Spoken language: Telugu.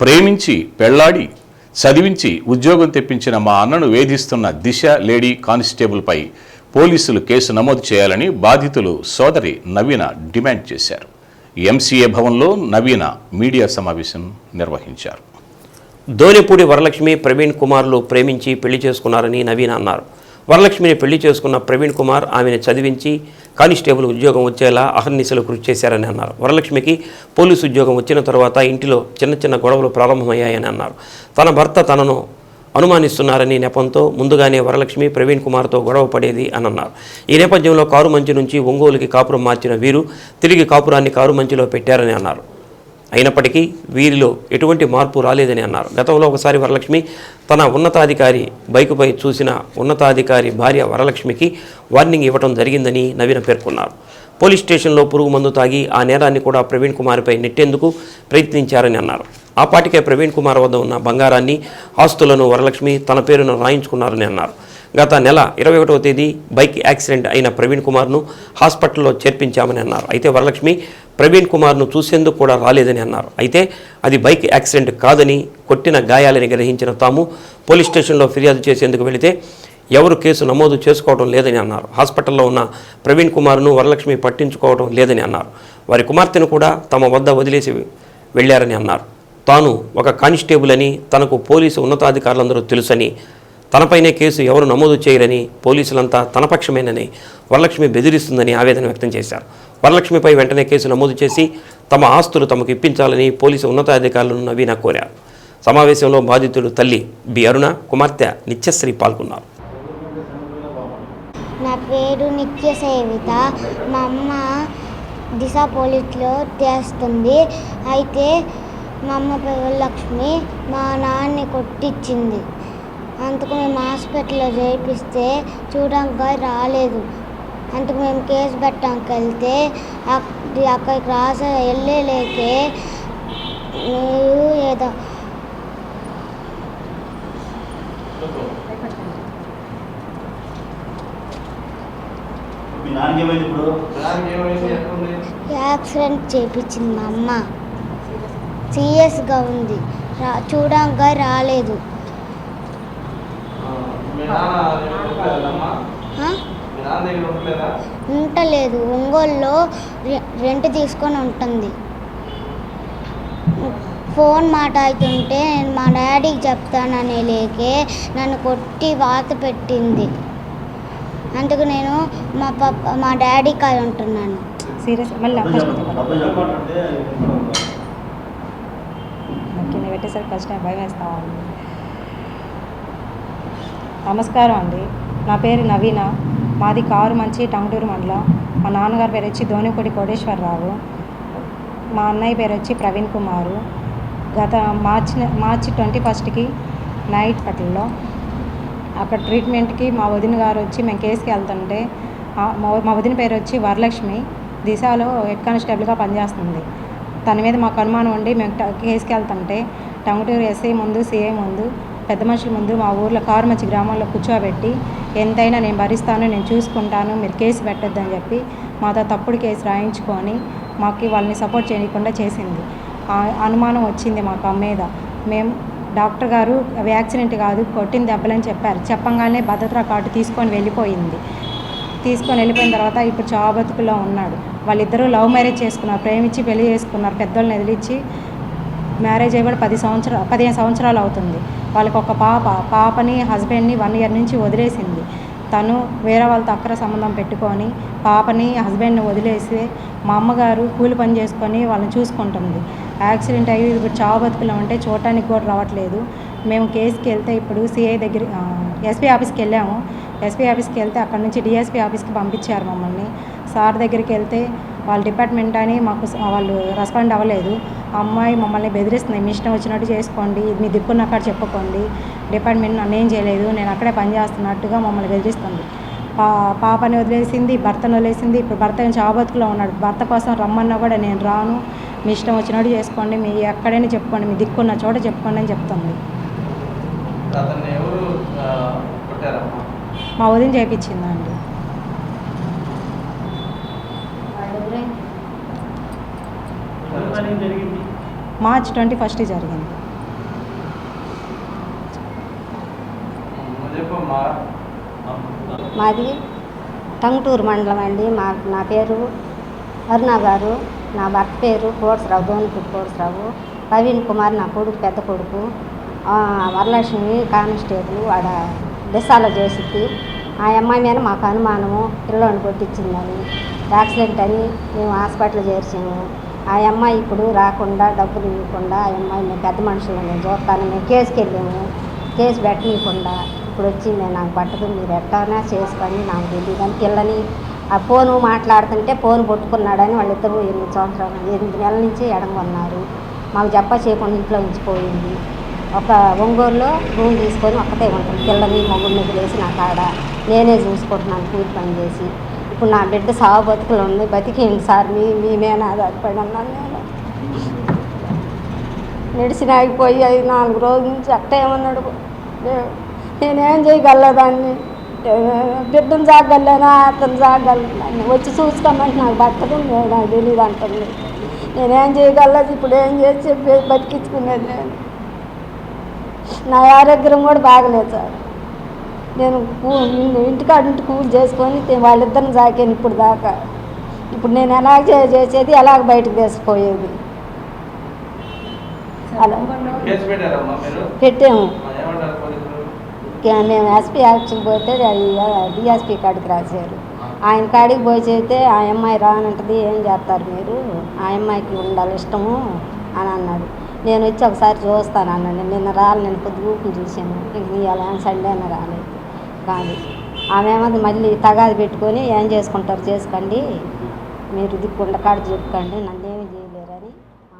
ప్రేమించి పెళ్ళాడి చదివించి ఉద్యోగం తెప్పించిన మా అన్నను వేధిస్తున్న దిశ లేడీ కానిస్టేబుల్పై పోలీసులు కేసు నమోదు చేయాలని బాధితులు సోదరి నవీన డిమాండ్ చేశారు. ఎంసీఏ భవన్లో నవీన మీడియా సమావేశం నిర్వహించారు. ధోనిపూడి వరలక్ష్మి ప్రవీణ్ కుమార్లు ప్రేమించి పెళ్ళి చేసుకున్నారని నవీన అన్నారు. వరలక్ష్మిని పెళ్ళి చేసుకున్న ప్రవీణ్ కుమార్ ఆమెను చదివించి కానిస్టేబుల్ ఉద్యోగం వచ్చేలా అహర్నిశలు కృషి చేశారని అన్నారు. వరలక్ష్మికి పోలీసు ఉద్యోగం వచ్చిన తర్వాత ఇంటిలో చిన్న చిన్న గొడవలు ప్రారంభమయ్యాయని అన్నారు. తన భర్త తనను అనుమానిస్తున్నారని నెపంతో ముందుగానే వరలక్ష్మి ప్రవీణ్ కుమార్తో గొడవ పడేది అని అన్నారు. ఈ నేపథ్యంలో కారు మంచి నుంచి ఒంగోలుకి కాపురం మార్చిన వీరు తిరిగి కాపురాన్ని కారు మంచిలో పెట్టారని అన్నారు. అయినప్పటికీ వీరిలో ఎటువంటి మార్పు రాలేదని అన్నారు. గతంలో ఒకసారి వరలక్ష్మి తన ఉన్నతాధికారి బైకుపై చూసిన ఉన్నతాధికారి భార్య వరలక్ష్మికి వార్నింగ్ ఇవ్వడం జరిగిందని నవీన పేర్కొన్నారు. పోలీస్ స్టేషన్లో పురుగు మందు తాగి ఆ నేరాన్ని కూడా ప్రవీణ్ కుమార్పై నెట్టేందుకు ప్రయత్నించారని అన్నారు. ఆ పాటికే ప్రవీణ్ కుమార్ వద్ద ఉన్న బంగారాన్ని ఆస్తులను వరలక్ష్మి తన పేరును రాయించుకున్నారని అన్నారు. గత నెల ఇరవై ఒకటవ తేదీ బైక్ యాక్సిడెంట్ అయిన ప్రవీణ్ కుమార్ను హాస్పిటల్లో చేర్పించామని అన్నారు. అయితే వరలక్ష్మి ప్రవీణ్ కుమార్ను చూసేందుకు కూడా రాలేదని అన్నారు. అయితే అది బైక్ యాక్సిడెంట్ కాదని కొట్టిన గాయాలని గ్రహించిన తాము పోలీస్ స్టేషన్లో ఫిర్యాదు చేసేందుకు వెళితే ఎవరు కేసు నమోదు చేసుకోవడం లేదని అన్నారు. హాస్పిటల్లో ఉన్న ప్రవీణ్ కుమార్ను వరలక్ష్మి పట్టించుకోవడం లేదని అన్నారు. వారి కుమార్తెను కూడా తమ వద్ద వదిలేసి వెళ్ళారని అన్నారు. తాను ఒక కానిస్టేబుల్ అని తనకు పోలీసు ఉన్నతాధికారులందరూ తెలుసని తనపైనే కేసు ఎవరు నమోదు చేయరని పోలీసులంతా తన పక్షమేనని వరలక్ష్మి బెదిరిస్తుందని ఆవేదన వ్యక్తం చేశారు. వరలక్ష్మిపై వెంటనే కేసు నమోదు చేసి తమ ఆస్తులు తమకు ఇప్పించాలని పోలీసు ఉన్నతాధికారులను నవీన కోరారు. సమావేశంలో బాధితుడు తల్లి బి అరుణ కుమార్తె నిత్యశ్రీ పాల్గొన్నారు. నా పేరు నిత్య సేవిత మా అమ్మ దిశ పోలీస్లో చేస్తుంది. అయితే మా అమ్మ పేరు లక్ష్మి మా నాన్నని కొట్టించింది. అందుకు మేము హాస్పిటల్లో చేయిస్తే చూడడానికి రాలేదు. అందుకు మేము కేసు పెట్టడానికి వెళ్తే అక్- అక్కడికి రాస వెళ్ళలేకే మీరు ఏదో యాక్సిడెంట్ చేయించింది మా అమ్మ. సీరియస్గా ఉంది. రా చూడంగా రాలేదు? ఉండలేదు. ఒంగోలులో రె- రెంట్ తీసుకొని ఉంటుంది. ఫోన్ మాట్లాడుతుంటే నేను మా డాడీకి చెప్తాననే లేకే నన్ను కొట్టి వాత పెట్టింది. అందుకు నేను మా పప్ప మా డాడీ కాడ ఉంటున్నాను. సీరియస్. మళ్ళీ పెట్టేసరికి ఫస్ట్ టైం భయం వేస్తా ఉంది. నమస్కారం అండి. నా పేరు నవీన. మాది కారు మంచి టంగుటూరు మండలం. మా నాన్నగారి పేరు వచ్చి ధోనిపూడి కోటేశ్వరరావు. మా అన్నయ్య పేరు వచ్చి ప్రవీణ్ కుమారు. గత మార్చి మార్చి ట్వంటీ ఫస్ట్కి నైట్ పట్లలో అక్కడ ట్రీట్మెంట్కి మా వదిన గారు వచ్చి మేము కేసుకి వెళ్తుంటే మా మా వదిన పేరు వచ్చి వరలక్ష్మి దిశలో హెడ్ కానిస్టేబుల్గా పనిచేస్తుంది. తన మీద మాకు అనుమానం ఉండి మేము కేసుకి వెళ్తుంటే టంగుటూరు ఎస్ఐ ముందు సిఐ ముందు పెద్ద మనుషుల ముందు మా ఊర్లో కారు మంచి గ్రామంలో కూర్చోబెట్టి ఎంతైనా నేను భరిస్తాను నేను చూసుకుంటాను మీరు కేసు పెట్టొద్దని చెప్పి మాతో తప్పుడు కేసు రాయించుకొని మాకు వాళ్ళని సపోర్ట్ చేయకుండా చేసింది. ఆ అనుమానం వచ్చింది మాకు ఆ మీద. మేము డాక్టర్ గారు అవి యాక్సిడెంట్ కాదు కొట్టిన దెబ్బలని చెప్పారు. చెప్పంగానే భద్రతా కార్డు తీసుకొని వెళ్ళిపోయింది. తీసుకొని వెళ్ళిపోయిన తర్వాత ఇప్పుడు చావబతుకులో ఉన్నాడు. వాళ్ళిద్దరూ లవ్ మ్యారేజ్ చేసుకున్నారు ప్రేమించి పెళ్ళి చేసుకున్నారు పెద్దోళ్ళని ఎదిరించి మ్యారేజ్ అయ్యి కూడా పది సంవత్సరాలు పదిహేను సంవత్సరాలు అవుతుంది. వాళ్ళకి ఒక పాప పాపని హస్బెండ్ని వన్ ఇయర్ నుంచి వదిలేసింది. తను వేరే వాళ్ళతో అక్కర సంబంధం పెట్టుకొని పాపని హస్బెండ్ని వదిలేసి మా అమ్మగారు కూలి పని చేసుకొని వాళ్ళని చూసుకుంటుంది. యాక్సిడెంట్ అయ్యి ఇప్పుడు చావు బతుకులో ఉంటే చూడటానికి కూడా రావట్లేదు. మేము కేసుకి వెళ్తే ఇప్పుడు సిఐ దగ్గర ఎస్పీ ఆఫీస్కి వెళ్ళాము. ఎస్పీ ఆఫీస్కి వెళ్తే అక్కడ నుంచి డిఎస్పీ ఆఫీస్కి పంపించారు మమ్మల్ని. సార్ దగ్గరికి వెళ్తే వాళ్ళ డిపార్ట్మెంట్ అని మాకు వాళ్ళు రెస్పాండ్ అవ్వలేదు. అమ్మాయి మమ్మల్ని బెదిరిస్తుంది మీ ఇష్టం వచ్చినట్టు చేసుకోండి మీ దిక్కున్న అక్కడ చెప్పుకోండి డిపార్ట్మెంట్ నన్ను ఏం చేయలేదు నేను అక్కడే పని చేస్తున్నట్టుగా మమ్మల్ని బెదిరిస్తుంది. పా పాపని వదిలేసింది భర్తను వదిలేసింది ఇప్పుడు భర్త ఏం చావబతుకులో ఉన్నాడు. భర్త కోసం రమ్మన్నా కూడా నేను రాను. మీ ఇష్టం వచ్చినట్టు చేసుకోండి మీ ఎక్కడైనా చెప్పుకోండి మీ దిక్కున్న చోట చెప్పుకోండి అని చెప్తుంది. మా వదిన చేయించిందండి మార్చ్ ట్వంటీ ఫస్ట్ జరిగింది. మాది టంగుటూరు మండలం అండి. మా నా పేరు అరుణ గారు. నా భర్త పేరు కోడసరావు దోనిపూడి కోడసరావు. ప్రవీణ్ కుమార్ నా కొడుకు పెద్ద కొడుకు. వరలక్ష్మి కానిస్టేబుల్ ఆడ దిశాలో చేసింది ఆ అమ్మాయి మీద మాకు అనుమానము పిల్లలను కొట్టించిందని యాక్సిడెంట్ అని మేము హాస్పిటల్ చేర్చాము. ఆ అమ్మాయి ఇప్పుడు రాకుండా డబ్బులు ఇవ్వకుండా ఆ అమ్మాయి మేము పెద్ద మనుషులు మేము చూస్తాను. మేము కేసుకి వెళ్ళాము కేసు పెట్టనీయకుండా ఇప్పుడు వచ్చి మేము నాకు పట్టదు. మీరు ఎట్టనా చేసుకొని నాకు తెలియదు అని పిల్లని ఆ ఫోను మాట్లాడుతుంటే ఫోన్ పట్టుకున్నాడని వాళ్ళిద్దరూ ఎనిమిది సంవత్సరాలు ఎనిమిది నెలల నుంచి ఎడమన్నారు మాకు చెప్ప చేయకుండా ఇంట్లో ఉంచిపోయింది. ఒక ఒంగోలులో రూమ్ తీసుకొని ఒక్కతే ఉంటాను పిల్లని మొగుడిని వదిలేసి నా కాడ నేనే చూసుకుంటున్నాను కూలి పని చేసి. ఇప్పుడు నా బిడ్డ సాగు బతుకులు ఉంది బతికేయండి సార్ మీ మీ మీద ఆధారపడి ఉన్నాను నేను. మెడిసిన్ ఆగిపోయి ఐదు నాలుగు రోజుల నుంచి అట్టే ఉన్నాడు. నేనేం చేయగలదాన్ని బిడ్డను సాగలేనా అతను సాగలను? వచ్చి చూసుకోమంటే నాకు బట్టదు నాకు తెలియదు అంటుంది. నేనేం చేయగలదు ఇప్పుడు ఏం చేసి బతికించుకునేది నేను? నా ఆరోగ్యం కూడా బాగలేదు సార్. నేను కూ- ఇంటికాడ ఇంటి కూలి చేసుకొని వాళ్ళిద్దరిని సాకాను ఇప్పుడు దాకా. ఇప్పుడు నేను ఎలా చే- చేసేది ఎలాగ బయటకు తీసుకుపోయేది? అలా. పెట్టాము. మేము ఎస్పీ యాక్షన్ పోతే డిఎస్పీ కాడికి రాశారు. ఆయన కాడికి పోయి చేస్తే ఆ అమ్మాయి రానంటది ఏం చేస్తారు మీరు? ఆ అమ్మాయికి ఉండాలి ఇష్టము అని అన్నాడు. నేను వచ్చి ఒకసారి చూస్తాను అన్నాను నిన్న రాలి నేను పొద్దుగూకుని చూశాను ఇంక ఇవాళ సండే అని రాలేదు. కాదు. ఆమె ఏమది మళ్ళీ తగాది పెట్టుకొని ఏం చేసుకుంటారు చేసుకోండి. మీరు దిక్కుండ కాడ చెప్పుకోండి. నన్ను